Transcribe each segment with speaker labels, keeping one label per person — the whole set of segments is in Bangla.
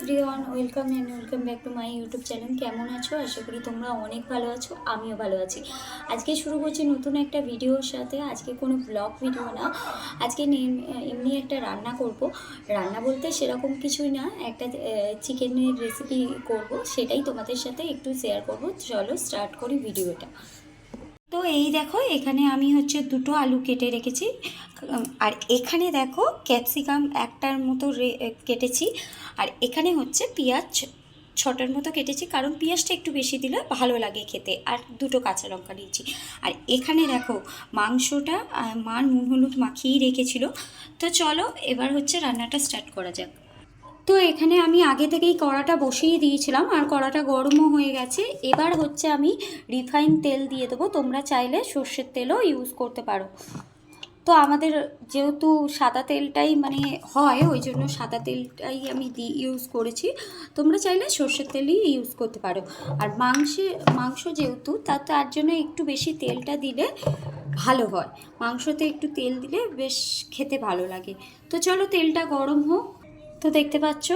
Speaker 1: Everyone welcome and welcome back to my YouTube channel কেমন আছো? আশা করি তোমরা অনেক ভালো আছো, আমিও ভালো আছি। আজকে শুরু করছি নতুন একটা ভিডিওর সাথে। আজকে কোনো ব্লগ ভিডিও না। আজকে এমনি একটা রান্না করব। রান্না বলতে সেরকম কিছুই না। একটা চিকেনের রেসিপি করব। সেটাই তোমাদের সাথে একটু শেয়ার করব। চলো স্টার্ট করি ভিডিওটা তো এই দেখো, এখানে আমি হচ্ছে দুটো আলু কেটে রেখেছি। আর এখানে দেখো, ক্যাপসিকাম একটার মতো কেটেছি। আর এখানে হচ্ছে পেঁয়াজ ছটার মতো কেটেছি, কারণ পেঁয়াজটা একটু বেশি দিলে ভালো লাগে খেতে। আর দুটো কাঁচা লঙ্কা নিয়েছি। আর এখানে দেখো, মাংসটা মার নুন হলুদ মাখিয়েই রেখেছিল। তো চলো, এবার হচ্ছে রান্নাটা স্টার্ট করা যাক। তো এখানে আমি আগে থেকেই কড়াটা বসিয়ে দিয়েছিলাম, আর কড়াটা গরমও হয়ে গেছে। এবার হচ্ছে আমি রিফাইন তেল দিয়ে দেবো। তোমরা চাইলে সর্ষের তেলও ইউজ করতে পারো। তো আমাদের যেহেতু সাদা তেলটাই মানে হয়, ওই জন্য সাদা তেলটাই আমি দি ইউজ করেছি। তোমরা চাইলে সর্ষের তেলই ইউজ করতে পারো। আর মাংসে, মাংস যেহেতু, তা, তার জন্য একটু বেশি তেলটা দিলে ভালো হয়। মাংসতে একটু তেল দিলে বেশ খেতে ভালো লাগে। তো চলো তেলটা গরম হোক। তো দেখতে পাচ্ছ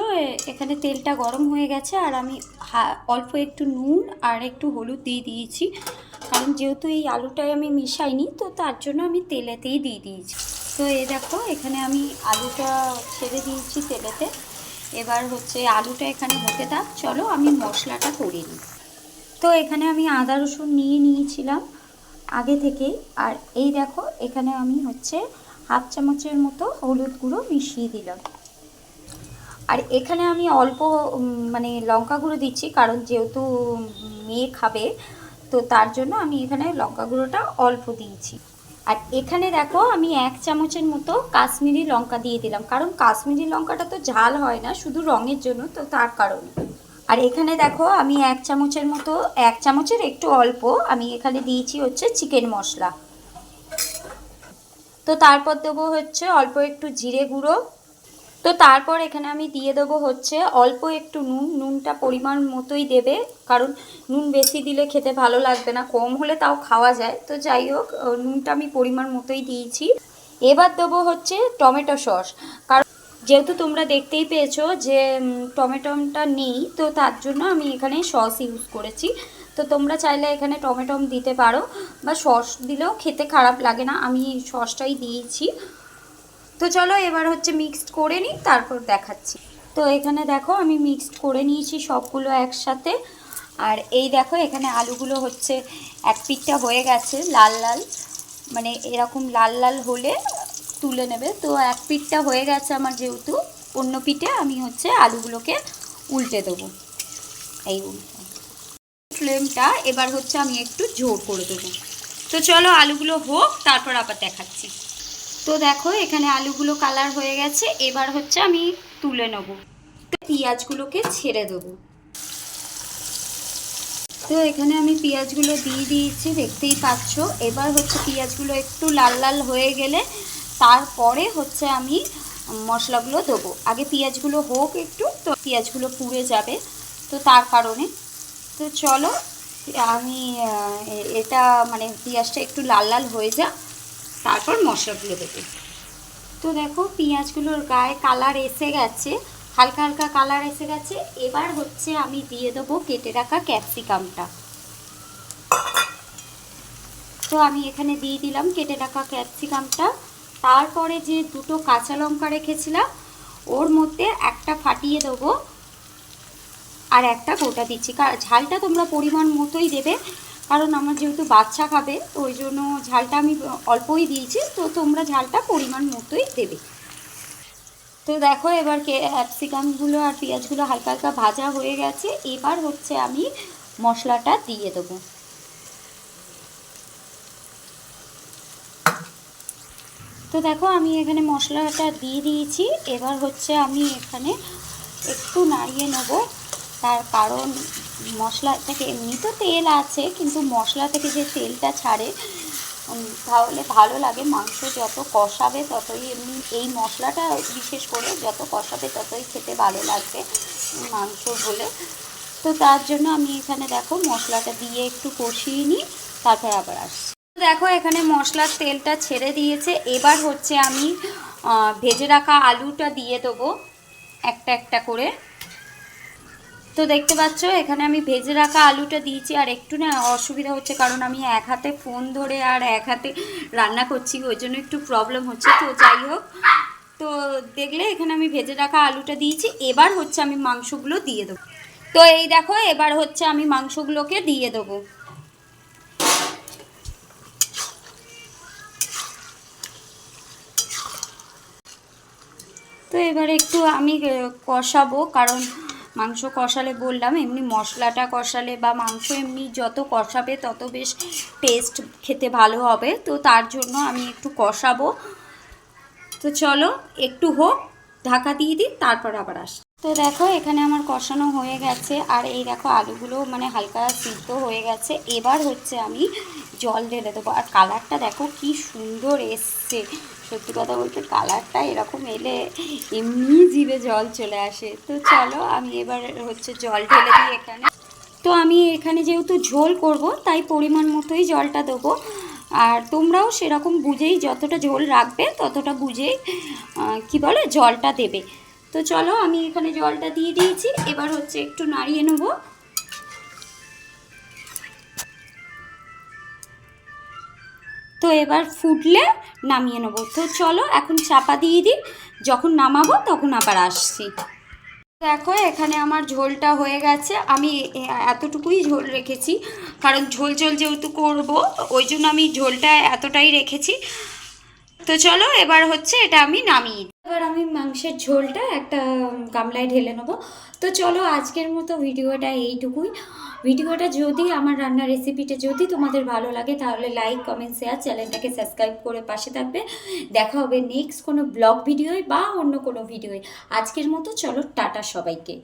Speaker 1: এখানে তেলটা গরম হয়ে গেছে, আর আমি অল্প একটু নুন আর একটু হলুদ দিয়ে দিয়েছি। কারণ যেহেতু এই আলুটাই আমি মিশাইনি, তো তার জন্য আমি তেলেতেই দিয়ে দিয়েছি। তো এ দেখো, এখানে আমি আলুটা ছেড়ে দিয়েছি তেলেতে। এবার হচ্ছে আলুটা এখানে হতে থাক, চলো আমি মশলাটা করে নিই। তো এখানে আমি আদা রসুন নিয়ে নিয়েছিলাম আগে থেকেই, আর এই দেখো, এখানে আমি হচ্ছে হাফ চামচের মতো হলুদ গুঁড়ো মিশিয়ে দিলাম। আর এখানে আমি অল্প মানে লঙ্কা গুঁড়ো দিচ্ছি, কারণ যেহেতু মেয়ে খাবে, তো তার জন্য আমি এখানে লঙ্কা গুঁড়োটা অল্প দিয়েছি। আর এখানে দেখো, আমি এক চামচের মতো কাশ্মীরি লঙ্কা দিয়ে দিলাম, কারণ কাশ্মীরি লঙ্কাটা তো ঝাল হয় না, শুধু রঙের জন্য, তো তার কারণে। আর এখানে দেখো, আমি এক চামচের মতো, এক চামচের একটু অল্প, আমি এখানে দিয়েছি হচ্ছে চিকেন মশলা। তো তারপর দেবো হচ্ছে অল্প একটু জিরে গুঁড়ো তো তারপর এখানে আমি দিয়ে দেবো হচ্ছে অল্প একটু নুন। নুনটা পরিমাণ মতোই দেবে, কারণ নুন বেশি দিলে খেতে ভালো লাগবে না, কম হলে তাও খাওয়া যায়। তো যাই হোক নুনটা আমি পরিমাণ মতোই দিয়েছি। এবার দেবো হচ্ছে টমেটো সস। কারণ যেহেতু তোমরা দেখতেই পেয়েছ যে টমেটোটা নেই, তো তার জন্য আমি এখানে সস ইউজ করেছি। তো তোমরা চাইলে এখানে টমেটো দিতে পারো, বা সস দিলেও খেতে খারাপ লাগে না। আমি সসটাই দিয়েছি। তো চলো এবার হচ্ছে মিক্সড করে নিই, তারপর দেখাচ্ছি। তো এখানে দেখো আমি মিক্সড করে নিয়েছি সবগুলো একসাথে। আর এই দেখো এখানে আলুগুলো হচ্ছে এক পিঠটা হয়ে গেছে লাল লাল। মানে এরকম লাল লাল হলে তুলে নেবে। তো এক পিঠটা হয়ে গেছে আমার যেহেতু, অন্য পিঠে আমি হচ্ছে আলুগুলোকে উল্টে দেবো। এই উল্টে। ফ্লেমটা এবার হচ্ছে আমি একটু জোর করে দেবো। তো চলো আলুগুলো হোক, তারপর আবার দেখাচ্ছি। তো দেখো, এখানে আলুগুলো কালার হয়ে গেছে। এবার হচ্ছে আমি তুলে নেব। পেঁয়াজগুলোকে ছেড়ে দেবো। তো এখানে আমি পেঁয়াজগুলো দিয়ে দিয়েছি, দেখতেই পাচ্ছ। এবার হচ্ছে পেঁয়াজগুলো একটু লাল লাল হয়ে গেলে তারপরে হচ্ছে আমি মশলাগুলো দেবো। আগে পেঁয়াজগুলো হোক একটু, তো পেঁয়াজগুলো পুড়ে যাবে তো তার কারণে। তো চলো, আমি এটা মানে পেঁয়াজটা একটু লাল লাল হয়ে যা তারপর মশলাগুলো দেবে। তো দেখো পেঁয়াজগুলোর গায়ে কালার এসে গেছে, হালকা হালকা কালার এসে গেছে। এবার হচ্ছে আমি দিয়ে দেবো কেটে রাখা ক্যাপসিকামটা তো আমি এখানে দিয়ে দিলাম কেটে রাখা ক্যাপসিকামটা তারপরে যে দুটো কাঁচা লঙ্কা রেখেছিলাম, ওর মধ্যে একটা ফাটিয়ে দেবো আর একটা গোটা দিচ্ছি। ঝালটা তোমরা পরিমাণ মতোই দেবে। কারণ আমার যেহেতু বাচ্চা খাবে, তো ওই জন্য ঝালটা আমি অল্পই দিয়েছি, তো তোমরা ঝালটা পরিমাণ মতোই দেবে। তো দেখো এবার ক্যাপসিকামগুলো আর পেঁয়াজগুলো হালকা হালকা ভাজা হয়ে গেছে, এবার হচ্ছে আমি মশলাটা দিয়ে দেবো। তো দেখো আমি এখানে মশলাটা দিয়ে দিয়েছি, এবার হচ্ছে আমি এখানে একটু নাড়িয়ে নেব, তার কারণ মশলা থেকে এমনি তো তেল আছে, কিন্তু মশলা থেকে যে তেলটা ছাড়ে তাহলে ভালো লাগে। মাংস যত কষাবে ততই এমনি, এই মশলাটা বিশেষ করে যত কষাবে ততই খেতে ভালো লাগবে মাংস বলে তো তার জন্য আমি এখানে দেখো মশলাটা দিয়ে একটু কষিয়ে নিই, তারপর আবার আসছি। দেখো এখানে মশলার তেলটা ছেড়ে দিয়েছে। এবার হচ্ছে আমি ভেজে রাখা আলুটা দিয়ে দেবো, একটা একটা করে। তো দেখতে পাচ্ছ, এখানে আমি ভেজে রাখা আলুটা দিয়েছি, আর একটু না অসুবিধা হচ্ছে, কারণ আমি এক হাতে ফোন ধরে আর এক হাতে রান্না করছি, ওই জন্য একটু প্রবলেম হচ্ছে, তো যাই হোক। তো দেখলে, এখানে আমি ভেজে রাখা আলুটা দিয়েছি, এবার হচ্ছে আমি মাংসগুলো দিয়ে দেবো। তো এই দেখো, এবার হচ্ছে আমি মাংসগুলোকে দিয়ে দেবো। তো এবার একটু আমি কষাবো, কারণ মাংস কষালে বললাম, এমনি মশলাটা কষালে বা মাংস এমনি যত কষাবে তত বেশ টেস্ট খেতে ভালো হবে। তো তার জন্য আমি একটু কষাবো। তো চলো, একটু হোক, ঢাকা দিয়ে দিই, তারপর আবার আস। তো দেখো, এখানে আমার কষানো হয়ে গেছে। আর এই দেখো, আলুগুলো মানে হালকা সিদ্ধ হয়ে গেছে। এবার হচ্ছে আমি জল ঢেলে দেবো। আর কালারটা দেখো, কি সুন্দর এসছে। সত্যি কথা বলতে কালারটা এরকম এলে এমনি জিভে জল চলে আসে। তো চলো, আমি এবার হচ্ছে জল ঢেলে দিই এখানে। তো আমি এখানে যেহেতু ঝোল করব, তাই পরিমাণ মতোই জলটা দেবো। আর তোমরাও সেরকম বুঝেই যতটা ঝোল রাখবে, ততটা বুঝেই কি বলে, জলটা দেবে। তো চলো, আমি এখানে জলটা দিয়ে দিয়েছি। এবার হচ্ছে একটু নাড়িয়ে নেব। তো এবার ফুটলে নামিয়ে নেব। তো চলো এখন চাপা দিয়ে দিই। যখন নামাবো তখন আবার আসছি। দেখো এখানে আমার ঝোলটা হয়ে গেছে। আমি এতটুকুই ঝোল রেখেছি। কারণ ঝোল ঝোল যেহেতু করব, ওই জন্য আমি ঝোলটা এতটাই রেখেছি। তো চলো এবার হচ্ছে এটা আমি নামিয়ে। এবার আমি মাংসের ঝোলটা একটা গামলায় ঢেলে নেব। তো চলো আজকের মতো ভিডিওটা এইটুকুই। ভিডিওটা যদি আমার রান্নার রেসিপিটা যদি তোমাদের ভালো লাগে, তাহলে লাইক কমেন্ট শেয়ার চ্যানেলটাকে সাবস্ক্রাইব করে পাশে থাকবে। দেখা হবে নেক্সট কোনো ব্লগ ভিডিওয় বা অন্য কোনো ভিডিওয়। আজকের মতো চলো, টাটা সবাইকে।